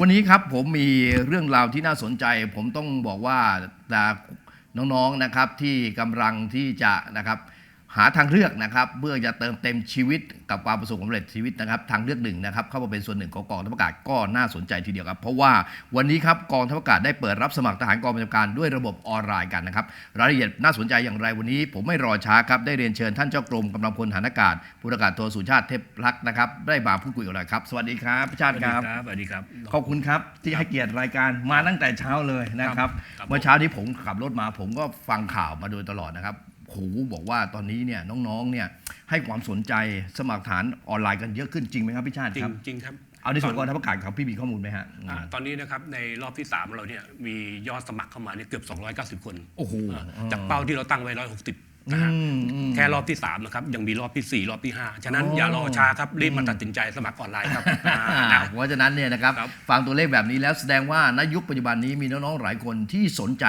วันนี้ครับผมมีเรื่องราวที่น่าสนใจ ผมต้องบอกว่าต่น้องๆนะครับที่กำลังที่จะนะครับ หาทางเลือกนะครับเพื่อจะเติมเต็มชีวิตกับความประสบความสำเร็จชีวิตนะครับทางเลือกหนึ่งนะครับเข้ามาเป็นส่วนหนึ่งของกองทัพอากาศก็น่าสนใจทีเดียวครับ เพราะว่าวันนี้ครับกองทัพอากาศได้เปิดรับสมัครทหารกองประจำการด้วยระบบออนไลน์กันนะครับรายละเอียดน่าสนใจอย่างไรวันนี้ ผมไม่รอช้าครับได้เรียนเชิญท่านเจ้ากรมกำลังพลฐานอากาศพลอากาศโทสุชาติเทพรักษ์นะครับได้มาพูดคุยกับเราครับ สวัสดีครับพี่ชาติครับสวัสดีครับขอบคุณครับที่ให้เกียรติรายการมาตั้งแต่เช้าเลยนะครับครับเมื่อเช้าที่ผมขับรถมาผมก็ฟังข่าวมาโดยตลอดนะครับโหบอกว่าตอนนี้เนี่ยน้องๆเนี่ยให้ความสนใจสมัครฐานออนไลน์กันเยอะขึ้นจริงไหมครับพี่ชาติจริคงรับ จริงครับเอาในส่วนกตองทัพอากาศครับพี่มีข้อมูลไหมฮะอ่าตอนนี้นะครับในรอบที่ 3 เราเนี่ยมียอดสมัครเข้ามาเนี่ยเกือบ 290 คนโอ้โหอ่าจากเป้าที่เราตั้งไว้ 160นะฮะอืมอืมแค่รอบที่3นะครับยังมีรอบที่4 รอบที่ 5 ฉะนั้นอ๋อออย่ารอช้าครับรีบมาตัดสินใจสมัครออนไลน์ครับอ่าอ่า เพราะฉะนั้นเนี่ยนะครับครับ ฟังตัวเลขแบบนี้แล้วแสดงว่าณยุคปัจจุบันนี้มีน้องๆหลายคนที่สนใจ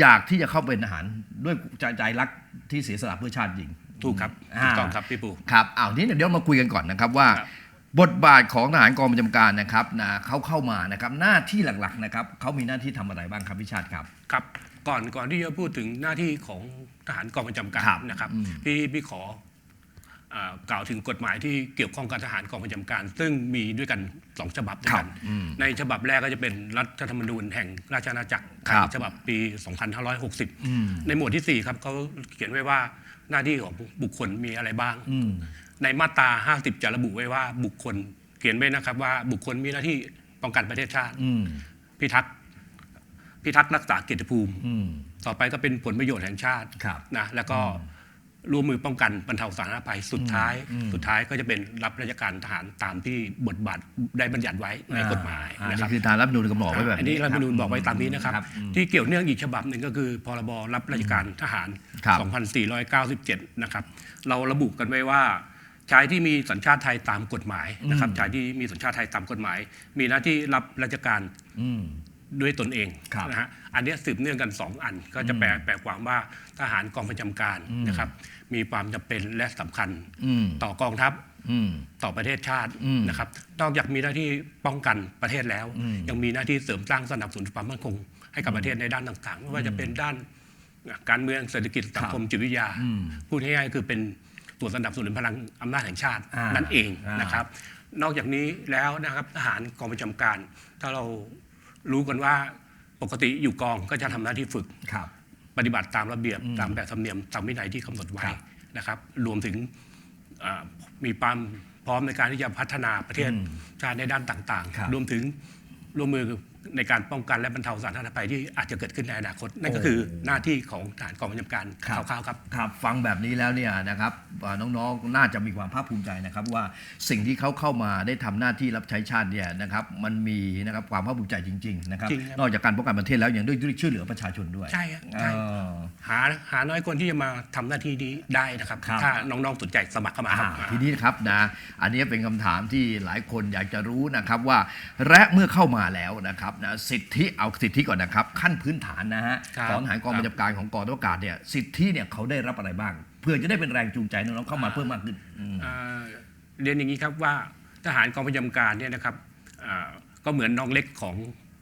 อยากที่จะเข้าเป็นทหารด้วยใจใจรักที่เสียสละเพื่อชาติจริงถูกครับอ่าถูกต้องครับพี่ปูครับอ้าวนี้เดี๋ยวมาคุยกันก่อนนะครับว่าครับบทบาทของทหารกองประจำการนะครับนะเขาเข้ามานะครับหน้าที่หลักๆนะครับเขามีหน้าที่ทำอะไรบ้างครับพี่ชาติครับครับ ก่อนก่อนที่จะพูดถึงหน้าที่ของทหารกองประจำการครับนะครับอืมพี่พี่ขออ่า กล่าวถึงกฎหมายที่เกี่ยวข้องกับทหารกองประจำการ ซึ่งมีด้วยกันสองฉบับด้วยกันอืมในฉบับแรกก็จะเป็นรัฐธรรมนูญแห่งราชอาณาจักรไทคยรับฉบับปีอืม2560 ในหมวดที่ 4 ครับเขาเขียนไว้ว่าหน้าที่ของบุคคลมีอะไรบ้างอืมในมาตรา 50 จะระบุไว้ว่าบุคคลเขียนไว้นะครับว่าบุคคลมีหน้าที่ป้องกันประเทศชาติอืมพิทักษ์พิทักษ์รักษาเกียรติภูมิอืมต่อไปก็เป็นผลประโยชน์แห่งชาติครับนะแล้วก็ ร่วมมือป้องกันบรรเทาสาธารณภัยสุดท้ายอืมสุดท้ายก็จะเป็นรับราชการทหารตามที่บทบาทได้บัญญัติไว้ในกฎหมายอ่านะคนี่รับคือทางรัฐธรรมนูญกำหนดไว้แบบอันนี้รัฐธรรมนูญบอกไว้ตามนี้นะครับอืมที่เกี่ยวเนื่องอีกฉบับหนึ่งก็คือพรบรับราชการทหาร ครับ 2497 นะครับ เราระบุกันไว้ว่าชายที่มีสัญชาติไทยตามกฎหมายนะครับชายที่มีสัญชาติไทยตามกฎหมาย มีหน้าที่รับราชการ อืม ด้วยตนเองครับนะฮะอันเนี้ยสืบเนื่องกัน 2 อันก็จะแปลแปลความว่าทหารกองประจำการนะครับ มีความจำเป็นและสำคัญอืมต่อกองทัพอืมต่อประเทศชาติอืมนะครับ นอกจากมีหน้าที่ป้องกันประเทศแล้วอืมยังมีหน้าที่เสริมสร้างสนับสนุนความมั่นคง ให้กับประเทศในด้านต่างๆไม่ว่าจะเป็นด้านการเมืองเศรษฐกิจสังคมจิตวิทยาอืมพูดง่ายๆคือเป็นตัวสนับสนุนพลังอำนาจแห่งชาติอ่านั่นั่นเองอ่านนะครับ นอกจากนี้แล้วนะครับทหารกองประจำการ ถ้าเรารู้กันว่าปกติอยู่กองก็จะทำหน้าที่ฝึกครับ ปฏิบัติตามระเบียบอืมตามแบบธรรมเนียมตามวินัยที่กำหนดไว้ครับนะครับรวมถึงอ่ามีความพร้อมในการที่จะพัฒนาประเทศอืมชาติในด้านต่างครับๆรวมถึงร่วมมือ ในการป้องกันและบรรเทาสาธารณภัยที่อาจจะเกิดขึ้นในอนาคต นั่นก็คือหน้าที่ของทหารกองประจำการครับคร่าวๆครับครับ ฟังแบบนี้แล้วเนี่ยนะครับอ่าน้องๆน่าจะมีความภาคภูมิใจนะครับ ว่าสิ่งที่เขาเข้ามาได้ทำหน้าที่รับใช้ชาติเนี่ยนะครับมันมีนะครับความภาคภูมิใจจริงๆนะครับจริงครับนอกจากการป้องกันประเทศแล้วยังด้วยด้วยช่วยเหลือประชาชนด้วยใช่ครับใช่เออหาหาน้อยคนที่จะมาทำหน้าที่นี้ได้นะครับครับ ถ้าน้องๆสนใจสมัครเข้ามาครับอ่าทีนี้นะครับนะอันนี้เป็นคำถามที่หลายคนอยากจะรู้นะครับว่าและเมื่อเข้ามาแล้วนะครับนะสิทธิเอาสิทธิก่อนนะครับ ขั้นพื้นฐานนะฮะครับของทหารกองครับประจำการของกองทัพอากาศเนี่ยสิทธิเนี่ยเขาได้รับอะไรบ้าง เพื่อจะได้เป็นแรงจูงใจน้องๆเข้ามาเพิ่มมากขึ้นอืมอ่าเรียนอย่างนี้ครับว่าทหารกองประจำการเนี่ยนะครับอ่าก็เหมือนน้องเล็กของ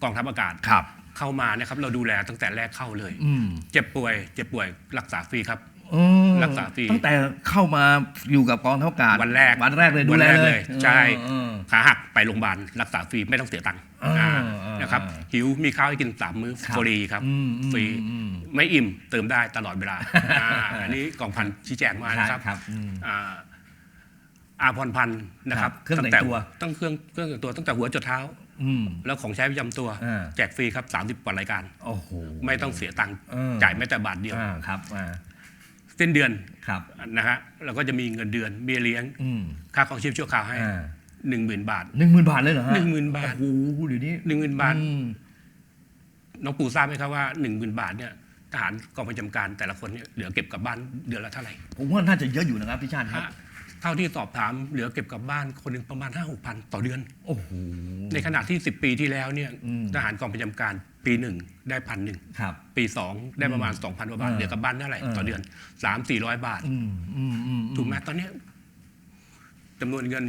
กองทัพอากาศครับ เข้ามานะครับเราดูแลตั้งแต่แรกเข้าเลย อืมเจ็บป่วย เจ็บป่วยรักษาฟรีครับ อืมรักษาฟรี ตั้งแต่เข้ามาอยู่กับกองทัพอากาศวันแรกวันแรกเลยดูวันแลแรกเลเลยยใช่เออ ขาหักไปโรงพยาบาลรักษาฟรีไม่ต้องเสียตังค์อ่า อ่าอ่า นนะครับหิวมีข้าวให้กินสามมื้อครับฟรีครับอืมอืมฟรีอืมไม่อิ่มเติมได้ตลอดเวลาอ่าอันนี้กองพันชี้แจงมานะครับครับอืมอ่าอาพรพันธ์นะครับครับเครื่องแต่งตั้ตัวตั้งเครื่องเครื่องแต่งตัวตั้งแต่หัวจดเท้าอืมแล้วของใช้ประจำตัวอ่าแจกฟรีครับ30กว่ารายการโอ้โหไม่ต้องเสียตังค์เออจ่ายแม้แต่บาทเดียวอ่าครับอ่าสิ้นเดือนครับนะฮะเราก็จะมีเงินเดือนเบี้ยเลี้ยงอืมค่าของชีพชั่วคราวให้อ่า หนึ่งหมื่นบาทหนึ่งหมื่นบาทเลยเหรอฮะหนึ่งหมื่นบาทโอ้โหเดี๋ยวนี้หนึ่งหมื่นบาทอืมน้องปู่ทราบไหมครับว่าหนึ่งหมื่นบาทเนี่ยทหารกองประจำการแต่ละคนเนี่ยเหลือเก็บกลับบ้านเดือนละเท่าไหร่ผมว่าน่าจะเยอะอยู่นะครับพี่ชาติครับ ฮะเท่าที่สอบถามเหลือเก็บกลับบ้านคนหนึ่งประมาณห้าหกพันต่อเดือน โอ้โห ในขณะที่ 10 ปีที่แล้วเนี่ยอืม ทหารกองประจำการปีหนึ่งได้พันหนึ่งครับ ปี2ได้ประมาณ 2,000กว่าบาทเออเหลือกลับบ้านเท่าไหร่เออ ต่อเดือน 3 400 บาท อืมอืมอืมถูกไหมตอนเนี้ยจำนวนเงิน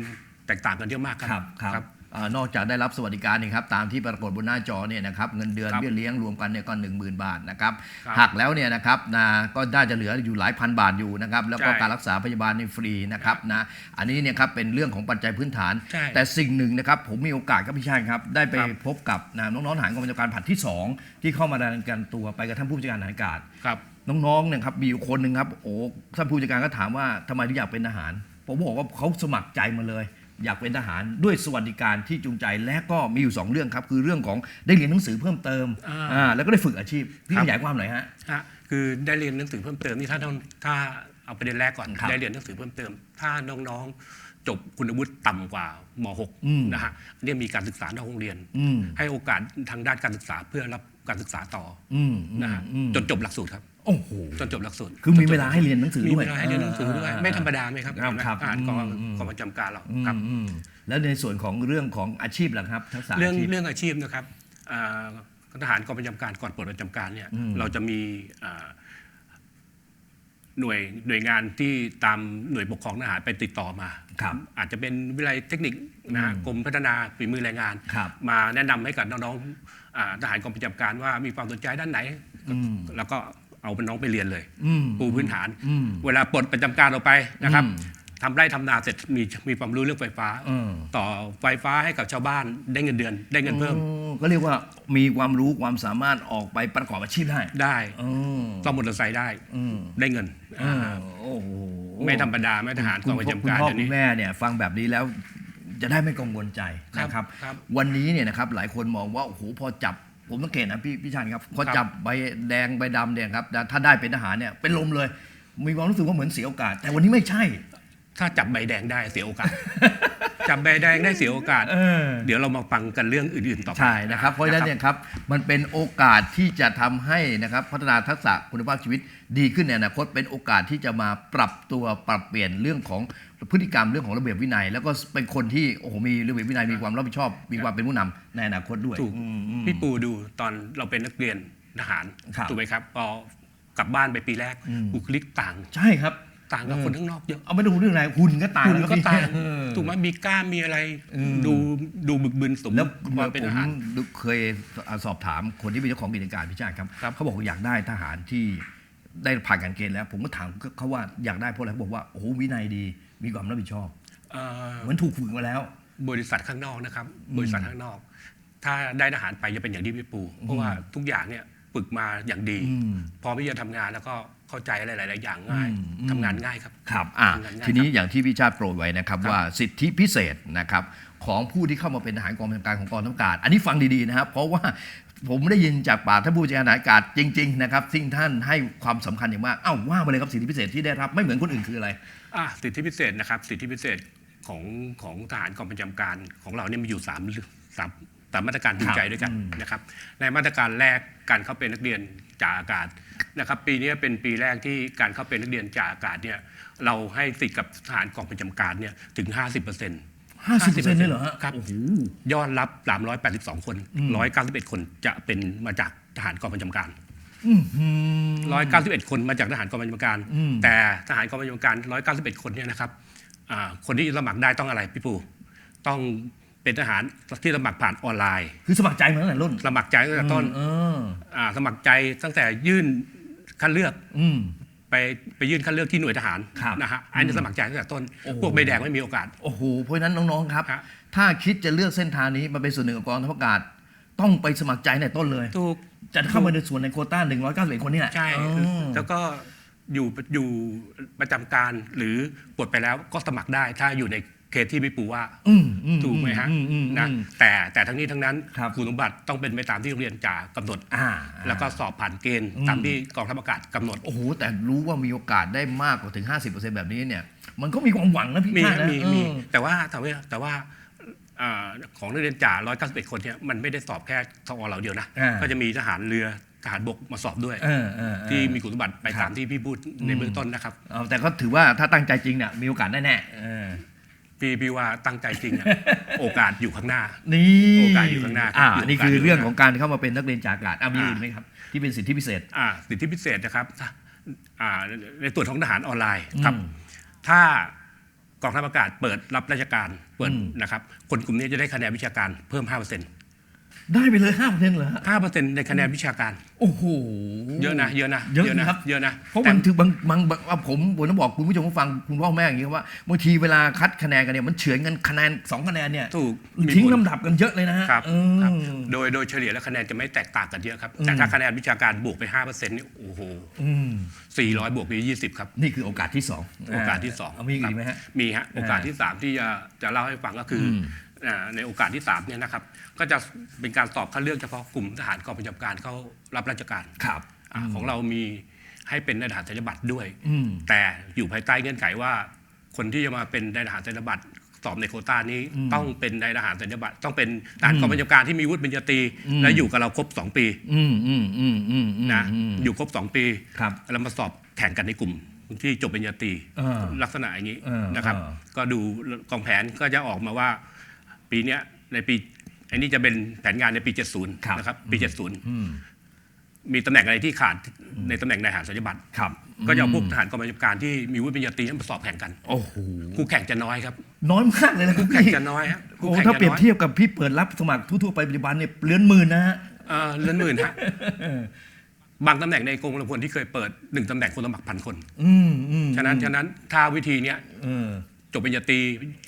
แตกต่างกันเยอะมากคครัรับบครับอานอกจากได้รับสวัสดิการนี่ครับตามที่ปรากฏบนหน้าจอเนี่ยนะครับเงินเดือนครับเบี้ยเลี้ยงรวมกันเนี่ยก็หนึ่งหมื่นบาทนะครับครับหักแล้วเนี่ยนะครับนะก็น่าจะเหลืออยู่หลายพันบาทอยู่นะครับแล้วก็ใช่การรักษาพยาบาลนี่ฟรีนะครับนะอันนี้เนี่ยครับเป็นเรื่องของปัจจัยพื้นฐานใช่แต่สิ่งหนึ่งนะครับผมมีโอกาสครับพี่ชายครับได้ไปครับพบกับนะน้องๆทหารกองบัญชาการผลัดที่สองที่เข้ามารายงานตัวไปกับท่านผู้บัญชาการทหารอากาศครับน้องๆเนี่ยครับมีอยู่คนหนึ่งครับโอ้ท่านผู้จัดการก็ถามว่าทำไมถึงอยากเป็นทหาร ผมบอกว่าเขาสมัครใจมาเลย อยากเป็นทหารด้วยสวัสดิการที่จูงใจและก็มีอยู่สองเรื่องครับ คือเรื่องของได้เรียนหนังสือเพิ่มเติมอ่า อ่าแล้วก็ได้ฝึกอาชีพพี่ครับขยายความหน่อยฮะ ฮะคือได้เรียนหนังสือเพิ่มเติมนี่ถ้าต้องถ้าเอาประเด็นแรกก่อนครับได้เรียนหนังสือเพิ่มเติม ถ้าน้องๆจบคุณวุฒิต่ำกว่ามอืม .6 นะฮะเนี่ยมีการศึกษานอกโรงเรียน อืมให้โอกาสทางด้านการศึกษาเพื่อรับการศึกษาต่ออืมอนะฮะอืมจนจบหลักสูตรครับ โอ้โหจนจบหลักสูตรคือมีเวลาให้เรียนหนังสือมีด้วยเวลาให้เรียนหนังสือด้วยอ่าไม่ธรรมดาไหมครับครับครับอ่านกองอืมอืม กองประจำการเราอืมครับ อืมแล้วในส่วนของเรื่องของอาชีพล่ะครับทักษะเรื่องอาชีพ เรื่องอาชีพนะครับอ่าทหารกองประจำการก่อนปลดประจำการเนี่ยอืม เราจะมีอ่าหน่วยหน่วยงานที่ตามหน่วยปกครองทหารไปติดต่อมา ครับ อาจจะเป็นวิทยาลัยเทคนิคนะฮะอืมกรมพัฒนาฝีมือแรงงาน ครับมาแนะนำให้กับน้องๆอ่าทหารกองประจำการว่ามีความสนใจด้านไหน อืม แล้วก็ เอาเป็นน้องไปเรียนเลยอืมปูพื้นฐานอืมเวลาปลดประจำการออกไปนะครับอืมทำไร่ทำนาเสร็จมีมีความรู้เรื่องไฟฟ้าเออต่อไฟฟ้าให้กับชาวบ้านได้เงินเดือน ได้เงินเพิ่มอ๋อก็เรียกว่ามีความรู้ความสามารถออกไปประกอบอาชีพได้ได้อ๋อซ่อมมอเตอร์ไซค์ได้อืมได้เงินอ่าโอ้โหไม่ธรรมดาไม่ทหารคุกณองประพ่อจำคุณการพ่อเดี๋ยวคุนี้ณแม่เนี่ยฟังแบบนี้แล้วจะได้ไม่กังวลใจครับนะครับครับ วันนี้เนี่ยนะครับหลายคนมองว่าโอ้โหพอจับ ผมสังเกตนะพี่พี่ชานครับพอครับจับใบแดงใบดำเนี่ยครับถ้าได้เป็นทหารเนี่ยเป็นลมเลย มีความรู้สึกว่าเหมือนเสียโอกาส แต่วันนี้ไม่ใช่ ถ้าจับใบแดงได้เสียโอกาส จับใบแดงได้เสียโอกาส เออ เดี๋ยวเรามาฟังกันเรื่องอื่นๆต่อไป ใช่นะครับ เพราะฉะนั้นเนี่ยครับมันเป็นโอกาสที่จะทำให้นะครับพัฒนาทักษะคุณภาพชีวิตดีขึ้นในอนาคตเป็นโอกาสที่จะมาปรับตัวปรับเปลี่ยนเรื่องของพฤติกรรมเรื่องของระเบียบวินัย แล้วก็เป็นคนที่โอ้โหมีระเบียบวินัยมีความรับผิดชอบ มีความเป็นผู้นำในอนาคตด้วย ถูกอืมอืมพี่ปูดูตอนเราเป็นนักเรียนทหารครับ ถูกไหมครับพอกลับบ้านไปปีแรกอืมบุคลิกต่าง ใช่ครับ ต่างกับเออคนข้างนอกเยอะเอาไม่ดูเรื่องอะไรหุ่นก็ต่างคุณแล้วก็ต่างเออถูกไหมมีกล้ามมีอะไรอืมดูดูบึกบึนสมแล้วความเป็นผทมหารเคยสอบถามคนที่เป็นเจ้าของกิจการพิชาติครับครับเขาบอกว่าอยากได้ทหารที่ได้ผ่านการเกณฑ์แล้ว ผมก็ถามเขาว่าอยากได้เพราะอะไรเขาบอกว่าโอ้โหวินัยดีมีความรับผิดชอบเอ่อเหมือนถูกฝึกมาแล้ว บริษัทข้างนอกนะครับ บริษัทข้างนอก ถ้าได้ทหารไปจะเป็นอย่างที่พี่ปูเพราะว่าทุกอย่างเนี่ย ฝึกมาอย่างดีอืมพร้อมที่จะทำงานแล้วก็เข้าใจอะไรหลาย ๆ อย่างง่ายอืมอืมทำงานง่ายครับครับอะทำงานง่ายทีนี้อย่างที่พี่ชาติโปรยไว้นะครับครับ ว่าสิทธิพิเศษนะครับของผู้ที่เข้ามาเป็นทหารกองบัญชาการของกองทัพอากาศ อันนี้ฟังดี ๆ นะครับ เพราะว่าผมได้ยินจากปากท่านผู้บัญชาการทหารอากาศจริง ๆ นะครับซึ่งท่านให้ความสำคัญอย่างมากเอ้าว่ามาเลยครับสิทธิพิเศษที่ได้รับไม่เหมือนคนอื่นคืออะไรอะสิทธิพิเศษนะครับ สิทธิพิเศษของของทหารกองประจำการของเราเนี่ยมีอยู่สามเรื่องสาม สามมาตรการจูงใจด้วยกันอืมนะครับในมาตรการแรกการเข้าเป็นนักเรียนจ่าอากาศนะครับปีนี้เป็นปีแรกที่การเข้าเป็นนักเรียนจ่าอากาศเนี่ยเราให้สิทธิ์กับทหารกองประจำการเนี่ยถึง 50%ห้าสิบเปอร์เซ็นต์เลยเหรอฮะครับโอ้โหยอดรับ 382 คนอืม191 คนจะเป็นมาจากทหารกองประจำการอื้อหือ191คนมาจากทหารกองประจำการอืมแต่ทหารกองประจำการ191คนเนี่ยนะครับอ่าคนที่สมัครได้ต้องอะไรพี่ปูต้อง เป็นทหารที่สมัครผ่านออนไลน์ คือสมัครใจมาตั้งแต่รุ่นสมัครใจตั้งแต่ต้นเอออ่าสมัครใจตั้งแต่ยื่นคัดเลือกอืมไปไปยื่นคัดเลือกที่หน่วยทหารครับนะฮะอันนี้สมัครใจตั้งแต่ต้นโอ้โหพวกใบแดงไม่มีโอกาส โอ้โหเพราะฉะนั้นน้องๆครับฮะถ้าคิดจะเลือกเส้นทางนี้มาเป็นส่วนหนึ่งของกองทัพอากาศต้องไปสมัครใจในต้นเลยถูกจะเข้ามาในส่วนในโควต้า191 คนเนี่ยใช่เออแล้วก็อยู่อยู่ประจำการหรือปลดไปแล้วก็สมัครได้ถ้าอยู่ใน เคสที่พี่ปูว่าอืมอืถูกไหมฮะอือืมนะอืมแต่แต่ทั้งนี้ทั้งนั้นครับณสมบัติต้องเป็นไปตามที่โรงเรียนจ่ากำหนดอ่าแล้วก็สอบผ่านเกณฑ์อืมตามที่กองทัพอากาศกำหนดโอ้โหแต่รู้ว่ามีโอกาสได้มากกว่าถึง 50%แบบนี้เนี่ย มันก็มีความหวังนะพี่มีชาตินะมีเออมีแต่ว่าแต่ว่าแต่ว่าอ่าของนักเรียนจ่า 191 คนเนี่ยมันไม่ได้สอบแค่ทอเราเดียวนะอ่าก็จะมีทหารเรือทหารบกมาสอบด้วยเออเออเออที่มีคุณสมบัติไปครับตามที่พี่พูดในเบื้องต้นนะครับเอาแต่ก็ถือว่าถ้าตั้งใจจริงเนี่ยมีโอกาสแน่ๆเออ พี่พี่ว่าตั้งใจจริงอะ โอกาสอยู่ข้างหน้า นี่โอกาสอยู่ข้างหน้าครับอ่าอยู่นี่คือโอกาสอยู่เรื่องของการเข้ามาเป็นนักเรียนจากอากาศอะมีอ่าอื่นไหมครับ ที่เป็นสิทธิพิเศษ อ่าสิทธิพิเศษนะครับอ่าในส่วนของทหารออนไลน์ครับ อืมถ้ากองทัพอากาศเปิดรับราชการเปิดอืม นะครับ คนกลุ่มนี้จะได้คะแนนวิชาการเพิ่ม 5% ได้ไปเลยห้าเปอร์เซ็นต์เหรอฮะ5%ในคะแนนวิชาการ โอ้โห เยอะนะ เยอะนะเยอะนะนะครับเยอะนะเพราะแต่มันถือบางบางบางว่าผมผมต้องบอกคุณผู้ชมผู้ฟังคุณพ่อแม่อย่างนี้ครับว่าบางทีเวลาคัดคะแนนกันเนี่ยมันเฉือนกันคะแนนสองคะแนนเนี่ยถูกมีทิ้งผลลำดับกันเยอะเลยนะฮะครับเออครับโดยโดยเฉลี่ยแล้วคะแนนจะไม่แตกต่างกันเยอะครับ แต่อืมถ้าคะแนนวิชาการบวกไป5%นี่โอ้โหอืม400 บวกไป20 ครับ นี่คือโอกาสที่สองโอกาสที่สองเมีอีกครับไหมฮะมีฮะโอกาสที่ 3 ที่จะจะเล่าให้ฟังก็คืออมอ่าในโอกาสที่3เนี่ยนะครับ ก็จะเป็นการสอบคัดเลือกเฉพาะกลุ่มทหารกองประจำการเข้ารับราชการครับอาของเรามีให้เป็นนายทหารสัญญบัตรด้วย อืม แต่อยู่ภายใต้เงื่อนไขว่า คนที่จะมาเป็นนายทหารสัญญบัตรสอบในโควต้านี้อืมต้องเป็นนายทหารสัญญบัตรต้องเป็นทหารกองประจำการที่มีวุฒิปริญญาตรีอืมและอยู่กับเราครบ 2 ปีอืมอืมอืมอืมอืมนะมอยู่ครบ 2 ปีครับ แล้วมาสอบแข่งกันในกลุ่มที่จบปริญญาตรีเออลักษณะอย่างนี้เออนะครับ เออ ก็ดูกองแผนก็จะออกมาว่า ปีเนี้ยในปี อันนี้จะเป็นแผนงานในปี 70นะครับ ปีอืม70 มีตำแหน่งอะไรที่ขาดในตำแหน่งนายทหารสัญญบัตรครับ ก็จะเอาพวกทหารกองประจำการที่มีวุฒิปริญญาตรีมาสอบแข่งกันโอ้โหคู่แข่งจะน้อยครับ น้อยมากเลยนะคุณแข่งพี่จะน้อยฮะคู่โอ้แข่งถ้าจะเปรียบน้อยเทียบกับพี่เปิดรับสมัครทั่วๆไปปัจจุบันเนี่ยเลื้อนหมื่นนะฮะ เอ่อเลื่อนหมื่นฮะบางตำแหน่งในกรมกำลังพลที่เคยเปิดหนึ่งตำแหน่งคนสมัครพันคน อืมอืมฉะนั้นฉะนั้นถ้าวิธีเนี้ย เออ จบปริญญาตรี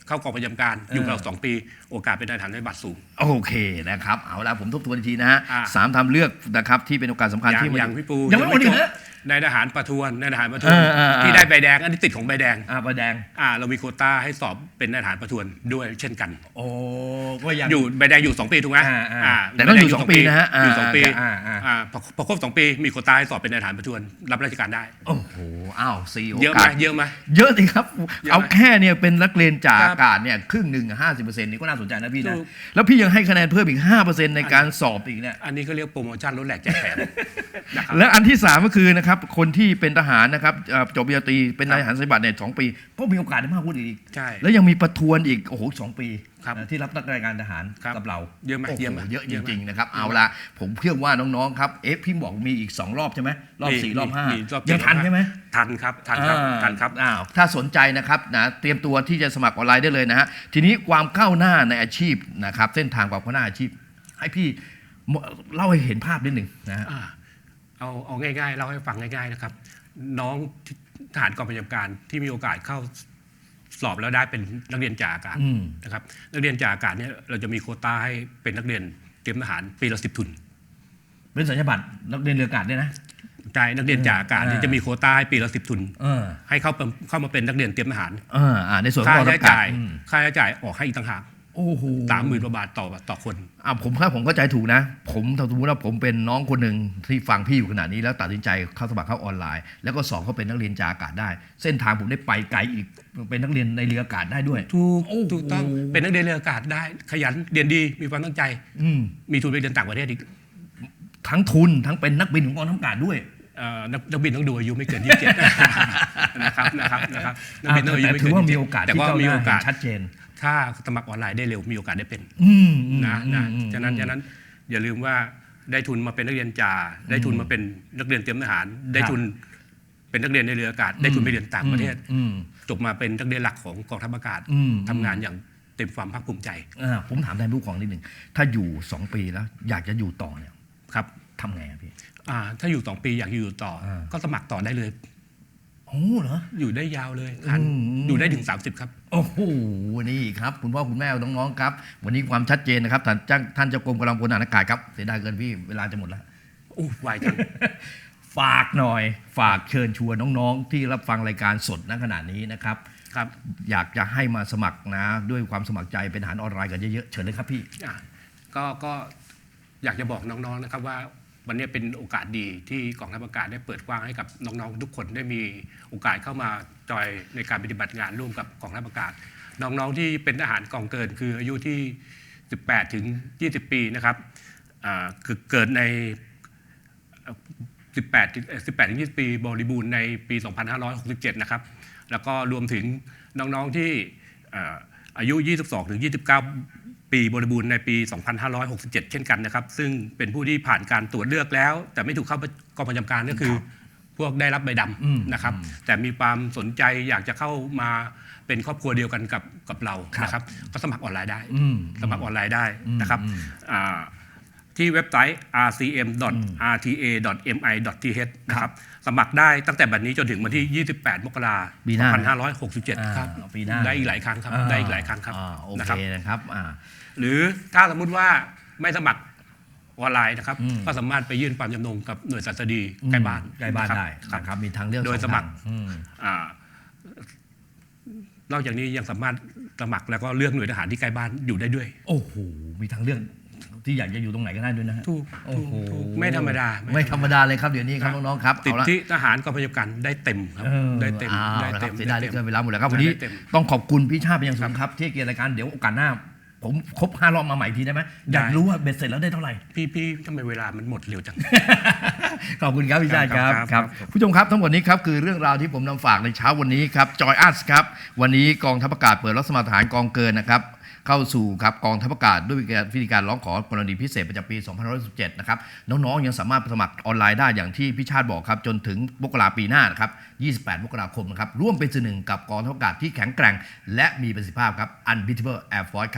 เข้ากองประจำการอยู่กับเราเออสองปี โอกาสเป็นนายทหารในบัตรสูง โอเคนะครับ เอาละผมทบทวนอีกทีนะฮะอ่า สามทำเลือกนะครับที่เป็นโอกาสสำคัญอย่างที่อย่างพี่ปูยังไม่หมดอีกจบนะ นายทหารประทวนนายทหารประทวนเออเออเออที่ได้ใบแดงอันนี้ติดของใบแดงอ่าประแดง อ่าเรามีโควต้าให้สอบเป็นนายทหารประทวนด้วยเช่นกัน โอ้ก็ยัง อยู่ใบแดงอยู่ 2 ปีถูกไหมอ่าอ่าอ่าแต่ต้องอยู่ใบแดสองปีนะฮะอยู่สองปีอ่าอ่า อ่าพอพอครบสองปีมีโควต้าให้สอบเป็นนายทหารประทวนรับราชการได้ โอ้โหอ้าวสี่โอเยอะไหมกาสเยอะไหม เยอะสิครับ เยอะไหมเอาแค่เนี่ยเป็นนักเรียนจากครับอากาศเนี่ยครึ่งหนึ่งห้าสิบเปอร์เซ็นต์นี่ก็น่าสนใจนะพี่นะ ถูก แล้วพี่ยังให้คะแนนเพิ่มอีกห้าเปอร์เซ็นต์ในการสอบอีกเนี่ย อันนี้เขาเรียกโปรโมชั่นลดแหลกแจกแถมนะครับ และอันที่สามก็คือนะครับคนที่เป็นทหารนะครับเอ่อจบปริญญาตรีเป็นนายทหารสัญญาบัตรเนี่ยสองปี ก็มีโอกาสได้มากกว่าอีก ใช่แล้วยังมีประทวนอีก โอ้โหสองปีครับนะที่รับนักรายการทหารครับกับเราเยอะไหมโโหเยอะไหมเยอะเยจอะไหมริงๆนะครับเยอะไหมเอาละผมเชื่อว่าน้องๆครับ เอ๊ะพี่บอกมีอีกสองรอบใช่ไหมรอบ มีสี่รอบห้ามีรอบยังทันสี่รอบห้า ใช่ไหม ทันครับ ทันครับ อ่าทันครับ อ้าวถ้าสนใจนะครับนะเตรียมตัวที่จะสมัครออนไลน์ได้เลยนะฮะทีนี้ความก้าวหน้าในอาชีพนะครับ เส้นทางความก้าวหน้าอาชีพ ให้พี่เล่าให้เห็นภาพนิดหนึ่งนะฮะ อ่า เอาเอาง่ายๆเล่าให้ฟังง่ายๆนะครับ น้องทหารกองประจำการที่มีโอกาสเข้าสอบแล้วได้เป็นนักเรียนจ่าอากาศอืมนะครับ นักเรียนจ่าอากาศเนี่ยเราจะมีโควต้าให้เป็นนักเรียนเตรียมทหารปีละสิบทุน เป็นสัญญาบัตรนักเรียนเรืออากาศด้วยนะใช่นักเรียนจ่าอากาศเนี่ยอ่าจะมีโควต้าให้ปีละสิบทุนเออให้เข้าเป็นเข้ามาเป็นนักเรียนเตรียมทหารเอออ่าในส่วนขอค่างกองทัใช้พอากาศจ่ายอืมค่าใช้จ่ายออกให้อีกต่างหาก โอ้โหสามหมื่นกว่าบาทต่อต่อคนอ่าผมถ้าผมเข้าใจถูกนะ ผมถ้าสมมติว่าผมเป็นน้องคนหนึ่งที่ฟังพี่อยู่ขนาดนี้แล้วตัดสินใจเข้าสมัครเข้าออนไลน์ แล้วก็สอบเข้าเป็นนักเรียนจากอากาศได้ เส้นทางผมได้ไปไกลอีกเป็นนักเรียนในเรืออากาศได้ด้วยถูกโอ้โหถูกต้องเป็นนักเรียนเรืออากาศได้ ขยันเรียนดีมีความตั้งใจอืมมีทุนไปเรียนต่างประเทศอีกทั้งทุนทั้งเป็นนักบินของกองทัพอากาศด้วยเอ่อนักนักบินต้องดูอายุไม่เกิน27นะครับนะครับนะครับนักบินต้องอายุแต่ไม่ถืเกิอนว่ามีโอกาสแต่ที่ว่าก้าวหมีน้าโอกาสชัดเจน ถ้าสมัครออนไลน์ได้เร็วมีโอกาสได้เป็นอืมอืมนะนะอืมฉะนั้นฉะนั้นอย่าลืมว่าได้ทุนมาเป็นนักเรียนจ่าได้ทุนมาเป็นนักเรียนเตรียมทหาร ได้ทุนเป็นนักเรียนในเรืออากาศ ได้ทุนไปเรียนต่างประเทศอืมจบมาเป็นนักเรียนหลักของกองทัพอากาศอืมทำงานอย่างเต็มความภาคภูมิใจอ่าผมถามแทนผู้ปกครองนิดหนึ่งถ้าอยู่สองปีแล้ว อยากจะอยู่ต่อเนี่ยครับทำไงอะพี่อ่าถ้าอยู่สองปีอยากอยู่ต่ออาก็สมัครต่อได้เลย โอ้เหรอ อยู่ได้ยาวเลยทันอืม อยู่ได้ถึง 30 ครับ โอ้โหนี่ครับ คุณพ่อคุณแม่น้องๆครับ วันนี้ความชัดเจนนะครับท่านเจ้าท่านเจ้ากรมกำลังพลทหารอากาศครับเสียดายเกินพี่เวลาจะหมดแล้ว อู้ไวจัง ฝากหน่อย ฝากเชิญชวนน้องๆ ที่รับฟังรายการสดณขณะนี้นะครับ ครับ อยากจะให้มาสมัครนะ ด้วยความสมัครใจเป็นทหารออนไลน์กันเยอะๆเชิญเลยครับพี่ อะก็ก็อยากจะบอกน้องๆนะครับว่า วันนี้เป็นโอกาสดีที่กองทัพอากาศได้เปิดกว้างให้กับน้องๆ ทุกคนได้มีโอกาสเข้ามาจอยในการปฏิบัติงานร่วมกับกองทัพอากาศ น้องๆที่เป็นทหารกองเกินคืออายุที่ 18 ถึง 20 ปีนะครับคือเกิดใน 18 18 ถึง 20 ปีบริบูรณ์ในปี 2567 นะครับ แล้วก็รวมถึงน้องๆที่เอ่ออายุ 22 ถึง 29 ปีบริบูรณ์ในปี 2567 เช่นกันนะครับ ซึ่งเป็นผู้ที่ผ่านการตรวจเลือกแล้ว แต่ไม่ถูกเข้ากองประจำการก็คือ พวกได้รับใบดอืมำนะครับ แต่มีความสนใจอยากจะเข้ามาเป็นครอบครัวเดียวกันกับกับเราครับนะครับ ก็สมัครออนไลน์ได้อืมสมัครออนไลน์ได้อืมนะครับอืมอ่า ที่เว็บไซต์ rcm.rta.mi.th นะครับสมัครได้ตั้งแต่บัดนี้จนถึงวันที่ 28 มกราปีหน้าคม2567 ครับอ่าปีหน้าได้อีกหลายครั้งครับ ได้อีกหลายครั้งครับอ่าโอนะเคครับนะครับอ่าหรือถ้าสมมุติว่าไม่สมัครออนไลน์นะครับอืมก็สามารถไปยื่นความจำนงกับหน่วยสัตดีใกล้บ้านใกล้บ้านได้ครับนะครับมีทางเลือกโดยองสมัครทางอืมอ่านอกจากนี้ยังสามารถสมัครแล้วก็เลือกหน่วยทหารที่ใกล้บ้านอยู่ได้ด้วย โอ้โหมีทางเลือก ที่อยากจะอยู่ตรงไหนก็ได้ด้วยนะฮะ ถูกโอ้โห ถูกไม่ธรรมดาไม่ธรรมดาเลยครับเดี๋ยวนี้ครับน้องๆครับติดเอาละ ที่ทหารกองพยาการได้เต็มครับเออได้เต็มเอาได้ละคเต็รับมเสียดายเหลืได้อเกิเต็นมเวลาหมดแล้วครับวันนี้ได้เต็ม ต้องขอบคุณพี่ชาติเป็นอย่างสูงครับที่เกียรติรายการเดี๋ยวโอกาสหน้า ผมครบห้ารอบมาใหม่อีกทีได้ไหมอยากได้ รู้ว่าเบ็ดเสร็จแล้วได้เท่าไหร่ พี่พี่ทำไมเวลามันหมดเร็วจัง ขอบคุณครับพี่ชาติครับครับครับครับผู้ชมครับทั้งหมดนี้ครับคือเรื่องราวที่ผมนำฝากในเช้าวันนี้ครับจอยอัสครับวันนี้กองทัพอากาศเปิดรับสมัครทหารกองเกินนะครับ เข้าสู่ครับกองทัพอากาศด้วยวิธีการร้องขอกรณีพิเศษประจำปี 2517 นะครับ น้องๆ ยังสามารถสมัครออนไลน์ได้อย่างที่พี่ชาติบอกครับจนถึงมกราปีหน้านะครับ 28 มกราคมนะครับร่วมเป็นส่วนหนึ่งกับกองทัพอากาศที่แข็งแกร่ง และมีประสิทธิภาพครับ Unbeatable Air Force ครับ